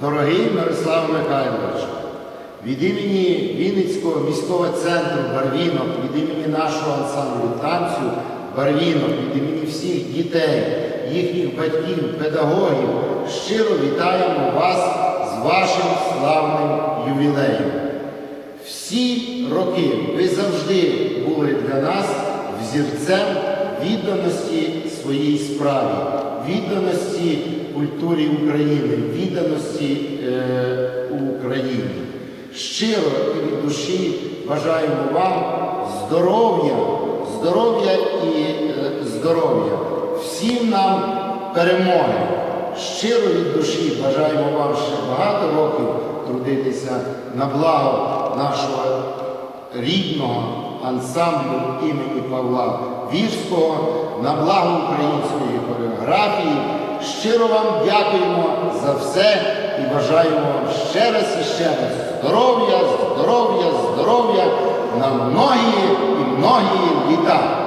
Дорогий Мирослав Михайлович, від імені Вінницького міського центру Барвінок, від імені нашого ансамблю танцю Барвінок, від імені всіх дітей, їхніх батьків, педагогів, щиро вітаємо вас з вашим славним ювілеєм. Всі роки ви завжди були для нас взірцем відданості своїй справі, відданості культурі України, відданості е, Україні. Щиро і від душі бажаємо вам здоров'я, здоров'я і е, здоров'я, всім нам перемоги. Щиро від душі бажаємо вам ще багато років трудитися на благо нашого рідного ансамблю імені Павла Вірського, на благо української хореографії. Щиро вам дякуємо за все і бажаємо вам ще раз і ще раз здоров'я, здоров'я, здоров'я на многії і многії літа.